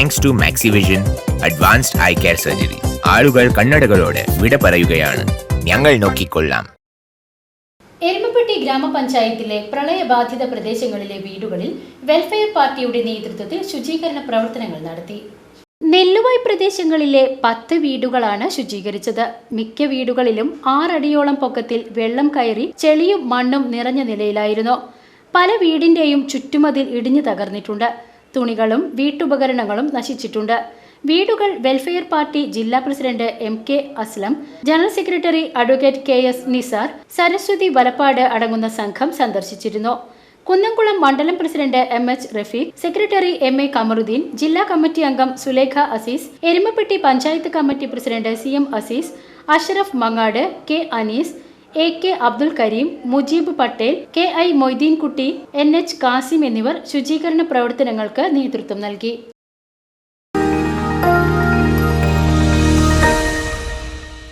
Thanks to Maxivision advanced eye care surgery ആളുകൾ കണ്ണടകളോട് വിട പറയുകയാണ്. ഞങ്ങൾ നോക്കിക്കൊള്ളാം. എരുമപ്പെട്ടി ഗ്രാമപഞ്ചായത്തിലെ പ്രളയബാധിത പ്രദേശങ്ങളിലെ വീടുകളിൽ വെൽഫെയർ പാർട്ടിയുടെ നേതൃത്വത്തിൽ ശുചീകരണ പ്രവർത്തനങ്ങൾ നടത്തി. നെല്ലുവായ് പ്രദേശങ്ങളിലെ പത്ത് വീടുകളാണ് ശുചീകരിച്ചത്. മിക്ക വീടുകളിലും ആറടിയോളം പൊക്കത്തിൽ വെള്ളം കയറി ചെളിയും മണ്ണും നിറഞ്ഞ നിലയിലായിരുന്നു. പല വീടിന്റെയും ചുറ്റുമതിൽ ഇടിഞ്ഞു തകർന്നിട്ടുണ്ട്. തുണികളും വീട്ടുപകരണങ്ങളും നശിച്ചിട്ടുണ്ട്. വീടുകൾ വെൽഫെയർ പാർട്ടി ജില്ലാ president M K Aslam general secretary advocate K S Nisar Saraswathi Valappad അടങ്ങുന്ന സംഘം സന്ദർശിച്ചിരുന്നു. കുന്നംകുളം മണ്ഡലം president M H Rafeeq secretary M A Kamaruddin ജില്ലാ കമ്മിറ്റി അംഗം Sulekha Azeez Erumapetty panchayat committee president C M Azeez Ashraf Mangad K Anees A K Abdul Kareem Mujeeb Patel K I Moitheenkutty N H Kasim എന്നിവർ ശുചീകരണ പ്രവർത്തനങ്ങൾക്ക് നേതൃത്വം നൽകി.